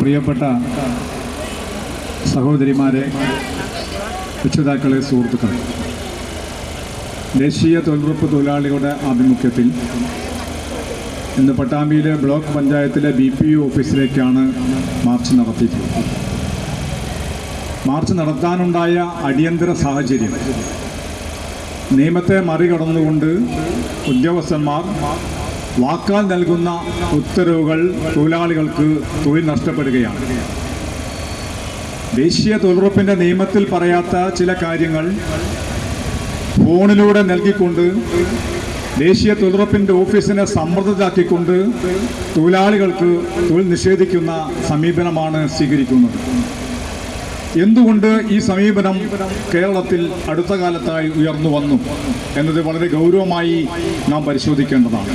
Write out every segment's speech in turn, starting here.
പ്രിയപ്പെട്ട സഹോദരിമാരെ രക്ഷിതാക്കളെ സുഹൃത്തുക്കളെ ദേശീയ തൊഴിലുറപ്പ് തൊഴിലാളികളുടെ ആഭിമുഖ്യത്തിൽ ഇന്ന് പട്ടാമ്പിയിലെ ബ്ലോക്ക് പഞ്ചായത്തിലെ ബി പി യു ഓഫീസിലേക്കാണ് മാർച്ച് നടത്തിയിട്ടുള്ളത്. മാർച്ച് നടത്താനുണ്ടായ അടിയന്തര സാഹചര്യം. നിയമത്തെ മറികടന്നുകൊണ്ട് ഉദ്യോഗസ്ഥന്മാർ വാക്കാൽ നൽകുന്ന ഉത്തരവുകൾ തൊഴിലാളികൾക്ക് തൊഴിൽ നഷ്ടപ്പെടുകയാണ്. ദേശീയ തൊഴിലുറപ്പിന്റെ നിയമത്തിൽ പറയാത്ത ചില കാര്യങ്ങൾ ഫോണിലൂടെ നൽകിക്കൊണ്ട് ദേശീയ തൊഴിലുറപ്പിന്റെ ഓഫീസിനെ സമ്മർദ്ദത്തിലാക്കിക്കൊണ്ട് തൊഴിലാളികൾക്ക് തൊഴിൽ നിഷേധിക്കുന്ന സമീപനമാണ് സ്വീകരിക്കുന്നത്. എന്തുകൊണ്ട് ഈ സമീപനം കേരളത്തിൽ അടുത്ത കാലത്തായി ഉയർന്നു വന്നു? എന്നത് വളരെ ഗൗരവമായി നാം പരിശോധിക്കേണ്ടതാണ്.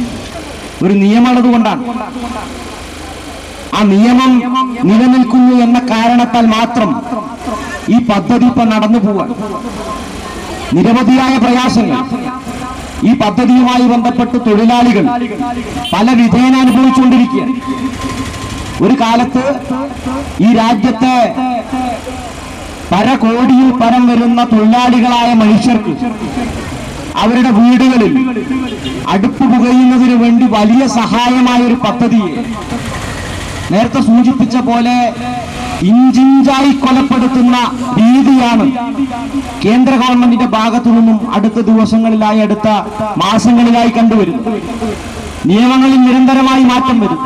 ഒരു നിയമമുള്ളത് കൊണ്ടാണ്. ആ നിയമം നിലനിൽക്കുന്നു എന്ന കാരണത്താൽ മാത്രം ഈ പദ്ധതി ഇപ്പൊ നടന്നു പോവാൻ. നിരവധിയായ പ്രയാസങ്ങൾ. ഈ പദ്ധതിയുമായി ബന്ധപ്പെട്ട് തൊഴിലാളികൾ പല വിധേന അനുഭവിച്ചുകൊണ്ടിരിക്കുക ഒരു കാലത്ത് ഈ രാജ്യത്തെ പരകോടിയിൽ പരം വരുന്ന തൊഴിലാളികളായ മനുഷ്യർക്ക് അവരുടെ വീടുകളിൽ അടുപ്പ് പുകയുന്നതിന് വേണ്ടി വലിയ സഹായമായ ഒരു പദ്ധതിയെ നേരത്തെ സൂചിപ്പിച്ച പോലെ ഇഞ്ചിഞ്ചായി കൊലപ്പെടുത്തുന്ന രീതിയാണ് കേന്ദ്ര ഗവൺമെന്റിന്റെ ഭാഗത്തു നിന്നും അടുത്ത ദിവസങ്ങളിലായി അടുത്ത മാസങ്ങളിലായി കണ്ടുവരുന്നത്. നിയമങ്ങളിൽ നിരന്തരമായി മാറ്റം വരും.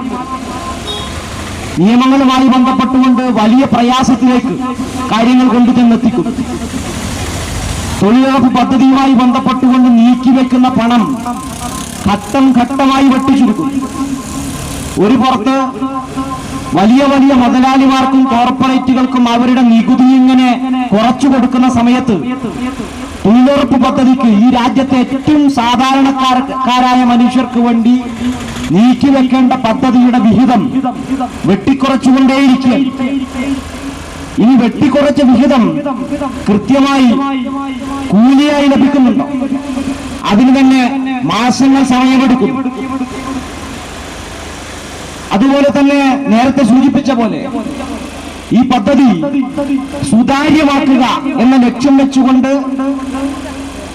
നിയമങ്ങളുമായി ബന്ധപ്പെട്ടുകൊണ്ട് വലിയ പ്രയാസത്തിലേക്ക് കാര്യങ്ങൾ കൊണ്ടുചെന്നെത്തിക്കും തൊഴിലുറപ്പ് പദ്ധതിയുമായി ബന്ധപ്പെട്ടുകൊണ്ട് നീക്കിവെക്കുന്ന പണം ഘട്ടം ഘട്ടമായി വെട്ടിച്ചുരുക്കും. ഒരു പുറത്ത് വലിയ വലിയ മുതലാളിമാർക്കും കോർപ്പറേറ്റുകൾക്കും അവരുടെ നികുതി ഇങ്ങനെ കുറച്ചു കൊടുക്കുന്ന സമയത്ത് തൊഴിലുറപ്പ് പദ്ധതിക്ക് ഈ രാജ്യത്തെ ഏറ്റവും സാധാരണക്കാരായ മനുഷ്യർക്ക് വേണ്ടി നീക്കിവെക്കേണ്ട പദ്ധതിയുടെ വിഹിതം വെട്ടിക്കുറച്ചുകൊണ്ടേയിരിക്കുക ഇനി വെട്ടിക്കുറച്ച വിഹിതം കൃത്യമായി കൂലിയായി ലഭിക്കുന്നുണ്ടോ? അതിന് തന്നെ മാസങ്ങൾ സമയമെടുക്കും. അതുപോലെ തന്നെ നേരത്തെ സൂചിപ്പിച്ച പോലെ ഈ പദ്ധതി സുതാര്യമാക്കുക എന്ന ലക്ഷ്യം വെച്ചുകൊണ്ട്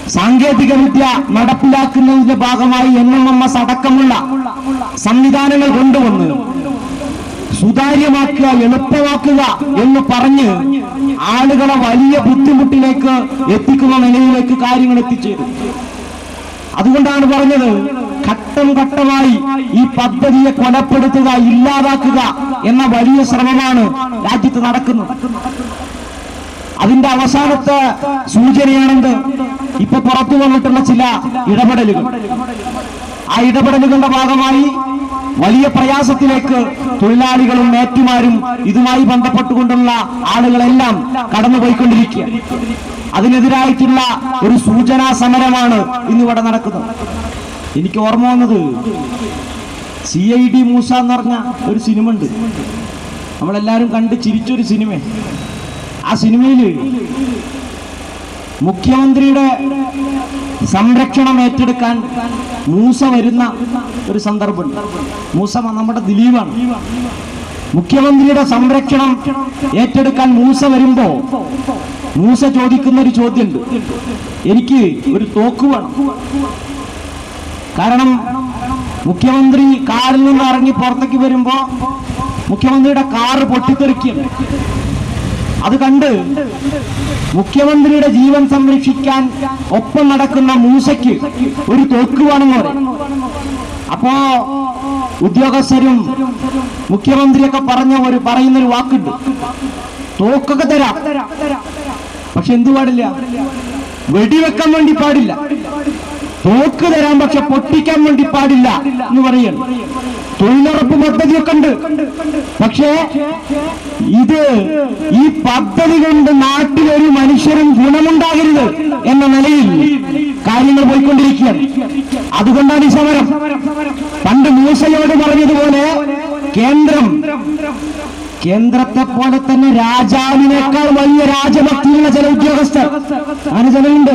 സാങ്കേതിക വിദ്യ നടപ്പിലാക്കുന്നതിന്റെ ഭാഗമായി എൻ എം എം എസ് അടക്കമുള്ള സംവിധാനങ്ങൾ കൊണ്ടുവന്ന് സുതാര്യമാക്കുക എളുപ്പമാക്കുക എന്ന് പറഞ്ഞ് ആളുകളെ വലിയ ബുദ്ധിമുട്ടിലേക്ക് എത്തിക്കുന്ന നിലയിലേക്ക് കാര്യങ്ങൾ എത്തിച്ചേരും അതുകൊണ്ടാണ് പറഞ്ഞത് ഘട്ടം ഘട്ടമായി ഈ പദ്ധതിയെ കൊലപ്പെടുത്തുക ഇല്ലാതാക്കുക എന്ന വലിയ ശ്രമമാണ് രാജ്യത്ത് നടക്കുന്നത്. അതിന്റെ അവസാനത്തെ സൂചനയാണെന്ത്? ഇപ്പൊ പുറത്തു വന്നിട്ടുള്ള ചില ഇടപെടലുകൾ. ആ ഇടപെടലുകളുടെ ഭാഗമായി വലിയ പ്രയാസത്തിലേക്ക് തൊഴിലാളികളും മേറ്റുമാരും ഇതുമായി ബന്ധപ്പെട്ടുകൊണ്ടുള്ള ആളുകളെല്ലാം കടന്നുപോയിക്കൊണ്ടിരിക്കുക. അതിനെതിരായിട്ടുള്ള ഒരു സൂചനാ സമരമാണ് ഇന്നിവിടെ നടക്കുന്നത്. എനിക്ക് ഓർമ്മ വന്നത് സി ഐ ഡി മൂസ എന്ന് പറഞ്ഞ ഒരു സിനിമ ഉണ്ട് നമ്മളെല്ലാവരും കണ്ട് ചിരിച്ചൊരു സിനിമ ആ സിനിമയിൽ മുഖ്യമന്ത്രിയുടെ സംരക്ഷണം ഏറ്റെടുക്കാൻ മൂസ വരുന്ന ഒരു സന്ദർഭമുണ്ട്. മൂസ നമ്മുടെ ദിലീപാണ്. മുഖ്യമന്ത്രിയുടെ സംരക്ഷണം ഏറ്റെടുക്കാൻ മൂസ വരുമ്പോ മൂസ ചോദിക്കുന്ന ഒരു ചോദ്യമുണ്ട്. എനിക്ക് ഒരു തോക്ക് വേണം. കാരണം മുഖ്യമന്ത്രി കാറിൽ നിന്ന് ഇറങ്ങി പുറത്തേക്ക് വരുമ്പോ മുഖ്യമന്ത്രിയുടെ കാറ് പൊട്ടിത്തെറിക്കുകയാണ്. അത് കണ്ട് മുഖ്യമന്ത്രിയുടെ ജീവൻ സംരക്ഷിക്കാൻ ഒപ്പം നടക്കുന്ന മൂസയ്ക്ക് ഒരു തോക്ക് വേണമെന്ന് പറയും. അപ്പോ ഉദ്യോഗസ്ഥരും മുഖ്യമന്ത്രിയൊക്കെ പറഞ്ഞ ഒരു പറയുന്നൊരു വാക്കുണ്ട്. തോക്കൊക്കെ തരാം. പക്ഷെ എന്തു പാടില്ല? വെടിവെക്കാൻ വേണ്ടി പാടില്ല. തോക്ക് തരാൻ പക്ഷെ പൊട്ടിക്കാൻ വേണ്ടി പാടില്ല എന്ന് പറയാണ് തൊഴിലുറപ്പ് പദ്ധതിയൊക്കെ ഉണ്ട്. പക്ഷേ ഇത് ഈ പദ്ധതി കൊണ്ട് നാട്ടിലൊരു മനുഷ്യരും ഗുണമുണ്ടാകരുത് എന്ന നിലയിൽ കാര്യങ്ങൾ പോയിക്കൊണ്ടിരിക്കുകയാണ്. അതുകൊണ്ടാണ് ഈ സമരം. പണ്ട് മൂസയോട് പറഞ്ഞതുപോലെ കേന്ദ്രം കേന്ദ്രത്തെ പോലെ തന്നെ രാജാവിനേക്കാൾ വലിയ രാജഭക്തിയുള്ള ചില ഉദ്യോഗസ്ഥർ. അങ്ങനെ ചിലരുണ്ട്.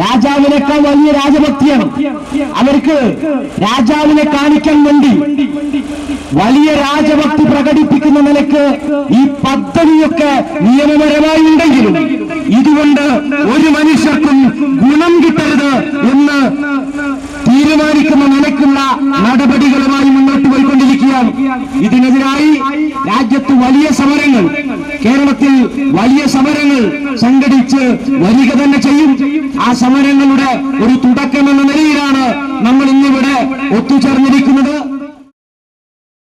രാജാവിനേക്കാൾ വലിയ രാജഭക്തിയാണ്. അവർക്ക് രാജാവിനെ കാണിക്കാൻ വേണ്ടി വലിയ രാജഭക്തി പ്രകടിപ്പിക്കുന്ന നിലയ്ക്ക് ഈ പദ്ധതിയൊക്കെ നിയമപരമായി ഉണ്ടെങ്കിലും ഇതുകൊണ്ട് ഒരു മനുഷ്യർക്കും ഗുണം കിട്ടരുത് എന്ന് തീരുമാനിക്കുന്ന നിലയ്ക്കുള്ള നടപടികളുമായി മുന്നോട്ട് പോയിക്കൊണ്ടിരിക്കുകയാണ്. ഇതിനെതിരായി രാജ്യത്ത് വലിയ സമരങ്ങൾ കേരളത്തിൽ വലിയ സമരങ്ങൾ സംഘടിച്ച് വരിക തന്നെ ചെയ്യും. ആ സമരങ്ങളുടെ ഒരു തുടക്കം എന്ന നിലയിലാണ് നമ്മൾ ഇന്നിവിടെ ഒത്തുചേർന്നിരിക്കുന്നത്.